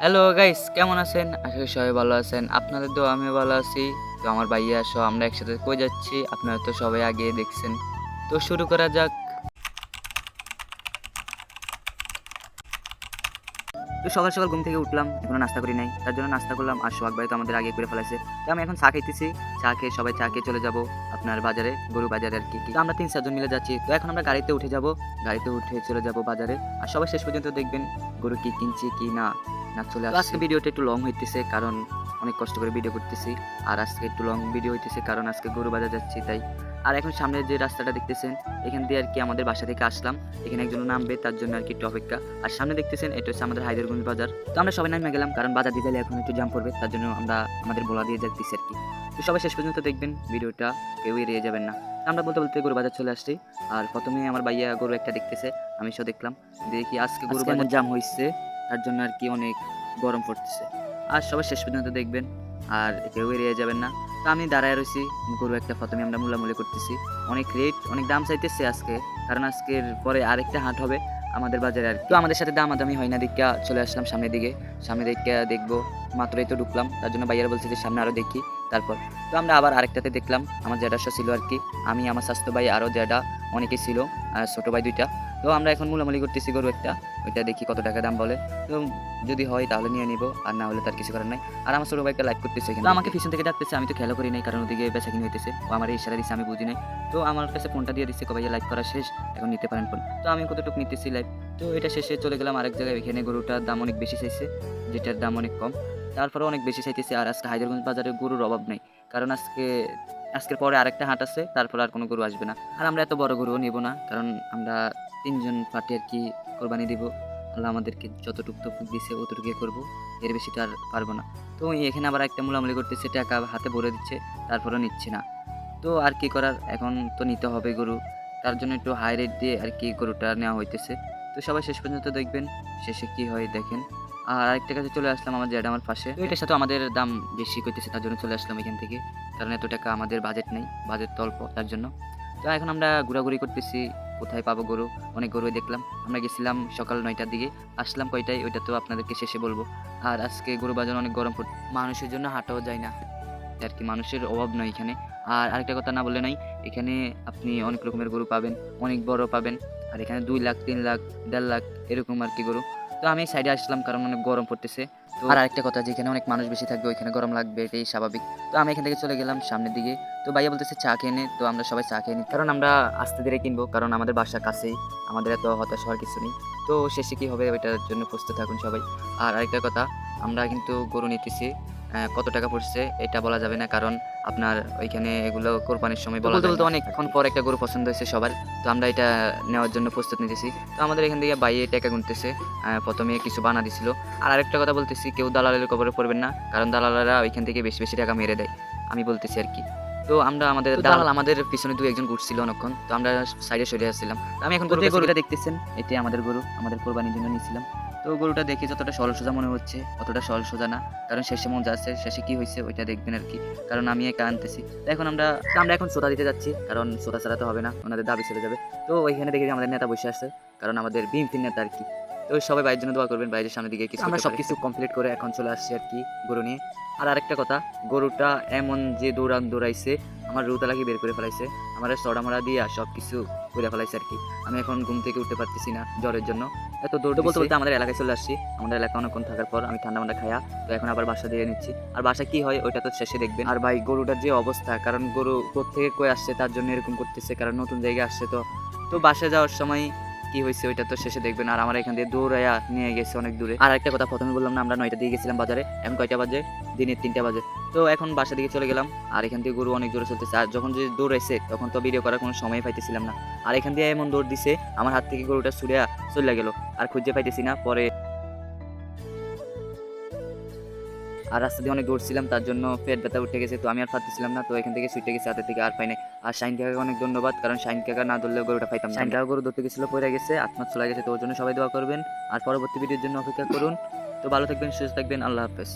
Hello guys কেমন আছেন? আশা করি সবাই ভালো আছেন। আপনাদের তো আমি ভালো আছি। তো আমার ভাইয়া সহ আমরা একসাথে কই যাচ্ছি? আপনারা তো সবাই আগে দেখছেন। তো শুরু করা যাক। তো সকাল সকাল ঘুম থেকে উঠলাম, এখনও নাস্তা করি নাই। তার জন্য নাস্তা করলাম। আর সোহাগ ভাই তো আমাদের আগে করে ফেলাইছে। তো আমি এখন চা খাইতেছি। চা খেয়ে সবাই চা খেয়ে চলে যাব আপনার বাজারে, গরু বাজারে আর কি আমরা তিন চারজন মিলে যাচ্ছি। তো এখন আমরা গাড়িতে উঠে যাব। গাড়িতে উঠে চলে যাব বাজারে। আর সবাই শেষ পর্যন্ত দেখবেন গরু কি কিনছি কি না। না চলে আসছে আজকে ভিডিওটা একটু লং হইতেছে কারণ অনেক কষ্ট করে ভিডিও করতেছি। আর আজকে একটু লং ভিডিও হইতেছে কারণ আজকে গরু বাজার যাচ্ছি তাই। আর এখন সামনে যে রাস্তাটা দেখতেছেন এখান দিয়ে আর কি আমাদের বাসা থেকে আসলাম। এখানে একজন নামবে তার জন্য আর কি একটু অপেক্ষা। আর সামনে দেখতেছেন এটা হচ্ছে আমাদের হায়দারগঞ্জ বাজার। তো আমরা সবাই নামে গেলাম কারণ বাজার দিয়ে গেলে এখন একটু জাম পড়বে তার জন্য আমরা আমাদের বলা দিয়ে যাচ্ছি আর কি। তো সবাই শেষ পর্যন্ত দেখবেন ভিডিওটা কেউ এড়িয়ে যাবেন না। আমরা বলতে বলতে গরু বাজার চলে আসছি। আর প্রথমে আমার ভাইয়া গরু একটা দেখতেছে আমি সব দেখলাম। দেখি আজকে গরু বাজার জাম হয়েছে তার জন্য আর কি অনেক গরম পড়তেছে। আর সবাই শেষ পর্যন্ত দেখবেন, আর কেউ এড়িয়ে যাবেন না। তো আমি দাঁড়ায় রয়েছি গরু একটা প্রথমে আমরা মূলামূলি করতেছি। অনেক রেট অনেক দাম চাইতেছে আজকে, কারণ আজকের পরে আরেকটা হাট হবে আমাদের বাজারে আর। তো আমাদের সাথে দামাদামি হয় না দিকে চলে আসলাম সামনের দিকে। সামনে দিকে দেখব, মাত্রই তো ঢুকলাম। তার জন্য ভাইয়ারা বলছে যে সামনে আরও দেখি, তারপর। তো আমরা আবার আরেকটাতে দেখলাম, আমার জ্যাডা ছিল আর কি। আমি, আমার স্বাস্থ্য ভাই আরও জ্যাডা অনেকে ছিল, আর ছোটো ভাই দুইটা। তো আমরা এখন মূলামূলি করতেছি গরু একটা। ওইটা দেখি কত টাকা দাম বলে। তো যদি হয় তাহলে নিয়ে নিব, আর না হলে তার কিছু করার নাই। আর আমার ছোটো ভাইটা লাইক করতেছে কিন্তু আমাকে পিছন থেকে ডাকতেছে, আমি তো খেলা করি নাই, কারণ ওদিকে বেচা কিনে হইতেছে। ও আমার ইশারা দিচ্ছে আমি বুঝি নাই। তো আমার কাছে ফোনটা দিয়ে দিচ্ছে ভাইয়া লাইক করা শেষ, এখন নিতে পারেন ফোন তো আমি কতটুকু নিতেছি লাইভ তো এটা শেষে চলে গেলাম আরেক জায়গায়, এখানে গরুটার দাম অনেক বেশি চাইছে, যেটার দাম অনেক কম। তারপরে অনেক বেশি চাইতেছে, আর আজকে হায়দ্রাবাদ বাজারে গরুর অভাব নেই। কারণ আজকে, আজকের পরে আরেকটা হাট আছে, তারপর আর কোনো গরু আসবে না। আর আমরা এত বড় গরুও নিব না, কারণ আমরা তিনজন পার্টি আর কি কোরবানি দিব। আল্লাহ আমাদেরকে যতটুকু তফুক দিছে অতটুকু করব। এর বেশি তো আর পারব না। তো এখানে আবার একটা মুলামুলি করতেছে, টাকা হাতে ভরে দিচ্ছে, তারপরেও নিচ্ছে না। তো আর কি করার? এখন তো নিতে হবে গরু। তার জন্য একটু হাই রেট দিয়ে আর কি গরুটা নেওয়া হইতেছে। তো সবাই শেষ পর্যন্ত দেখবেন, শেষে কি হয় দেখেন। আর আরেকটা কাছে চলে আসলাম আমার জ্যাড আমার পাশে। তো এটার সাথে আমাদের দাম বেশি করতেছে, তার জন্য চলে আসলাম এখান থেকে। কারণ এত টাকা আমাদের বাজেট নেই বাজেট তো অল্প, তার জন্য। তো এখন আমরা ঘোরাঘুরি করতেছি, কোথায় পাবো গরু? অনেক গরুই দেখলাম। আমরা গেছিলাম সকাল নয়টার দিকে, আসলাম কয়টায় ওইটা তো আপনাদেরকে শেষে বলব। আর আজকে গরু বাজার অনেক গরম পড় মানুষের জন্য হাঁটাও যায় না। আর কি মানুষের অভাব নয় এখানে। আর আরেকটা কথা না বলে নাই, এখানে আপনি অনেক রকমের গরু পাবেন, অনেক বড় পাবেন। আর এখানে দুই লাখ, তিন লাখ, দেড় লাখ এরকম আর কি গরু। তো আমি সাইডে আসলাম কারণ অনেক গরম পড়তেছে। আর আরেকটা কথা, যেখানে অনেক মানুষ বেশি থাকবে, ওইখানে গরম লাগবে, এটাই স্বাভাবিক। তো আমি এখান থেকে চলে গেলাম সামনের দিকে। তো ভাইয়া বলতেছে চা খেয়ে তো আমরা সবাই চা খেয়ে নিই কারণ আমরা আস্তে ধীরে কিনবো, কারণ আমাদের বাসা কাছেই, আমাদের এত হতাশ হওয়ার কিছু নেই। তো শেষে কী হবে, ওইটার জন্য প্রস্তুত থাকুন সবাই। আর আরেকটা কথা, আমরা কিন্তু গরু নিতেছি। কত টাকা পড়ছে এটা বলা যাবে না কারণ আপনার ওইখানে এগুলো কোরবানির সময় বলতে বলতে অনেকক্ষণ পর একটা গরু পছন্দ হয়েছে সবার তো আমরা এটা নেওয়ার জন্য প্রস্তুত নিতেছি। তো আমাদের এখান থেকে বাইরে টাকা গুনতেছে প্রথমে কিছু বানা দিছিল। আর আরেকটা কথা বলতেছি কেউ দালালের কবরে পড়বেন না কারণ দালালেরা ওইখান থেকে বেশি বেশি টাকা মেরে দেয় আমি বলতেছি আর কি। তো আমরা আমাদের দালাল আমাদের পিছনে দু একজন ঘুরছিল অনেকক্ষণ। তো আমরা সাইডে সরে আসছিলাম। আমি এখন গরুটা গরুটা দেখতেছেন এটাই আমাদের গরু আমাদের কোরবানির জন্য নিয়েছিলাম। তো গরুটা দেখে যতটা সরল সোজা মনে হচ্ছে অতটা সরল সোজা না। কারণ শেষে মন যাচ্ছে শেষে কি হয়েছে ওইটা দেখবেন আর কি। কারণ আমি একা আনতেছি। তো এখন আমরা আমরা এখন সোটা দিতে যাচ্ছি কারণ সোটা ছাড়া তো হবে না ওনাদের দাবি চলে যাবে। তো ওইখানে দেখে আমাদের নেতা বসে আছে কারণ আমাদের বিএনপির নেতা আর কি। তো সবাই বাইরের জন্য দোয়া করবেন বাইরের সামনে দিকে কিছু আমরা সব কিছু কমপ্লিট করে এখন চলে আসছি আর কি গরু নিয়ে। আর আরেকটা কথা গরুটা এমন যে দৌড়ান দৌড়াইছে আমার রুতালাকে বের করে ফেলাইছে আমার চড়া মারা দিয়ে সব কিছু করে ফেলাইছে আর কি। আমি এখন ঘুম থেকে উঠতে পারতেছি না জ্বরের জন্য। এত দৌড় বলতে বলতে আমাদের এলাকায় চলে আসছি আমাদের এলাকা অনেকক্ষণ থাকার পর আমি ঠান্ডা মান্ডা খায়া তো এখন আবার বাসা দিয়ে নিচ্ছি। আর বাসা কি হয় ওইটা তো শেষে দেখবেন। আর ভাই গরুটার যে অবস্থা কারণ গরু থেকে কই আসছে তার জন্য এরকম করতেছে কারণ নতুন জায়গায় আসছে তো। তো বাসা যাওয়ার সময় কি হয়েছে ওইটা তো শেষে দেখবেন। আর আমার এখান দিয়ে দৌড়াইয়া নিয়ে গেছে অনেক দূরে। আর একটা কথা প্রথমে বললাম না, আমরা নয়টা দিয়ে গেছিলাম বাজারে। এখন কয়টা বাজে? দিনের তিনটা বাজে। তো এখন বাসা দিকে চলে গেলাম। আর এখান দিয়ে গরু অনেক দূরে চলতেছে। আর যখন যে দৌড়াইছে, তখন তো ভিডিও করার কোনো সময় পাইতেছিলাম না। আর এখান দিয়ে এমন দৌড় দিছে, আমার হাত থেকে গরুটা ছুড়ে চলে গেল। আর খুঁজে পাইতেছি না। পরে আর রাস্তা দিয়ে অনেক দৌড়ছিলাম, তার জন্য পেট ব্যথা উঠে গেছে, তো আমি আর পারতেছিলাম না, তো এখান থেকে ছুটে গেছে, হাতের থেকে আর পাই নাই। আর শাইন কাকাকে অনেক ধন্যবাদ, কারণ শাইন কাকা না ধরলে গরুটা পাইতাম শাইন কাকা গরু ধরতে গেছিল, পড়ে গেছে আত্মা চলে গেছে, তো ওর জন্য সবাই দোয়া করবেন। আর পরবর্তী ভিডিওর জন্য অপেক্ষা করুন। তো ভালো থাকবেন, সুস্থ থাকবেন, আল্লাহ হাফেজ।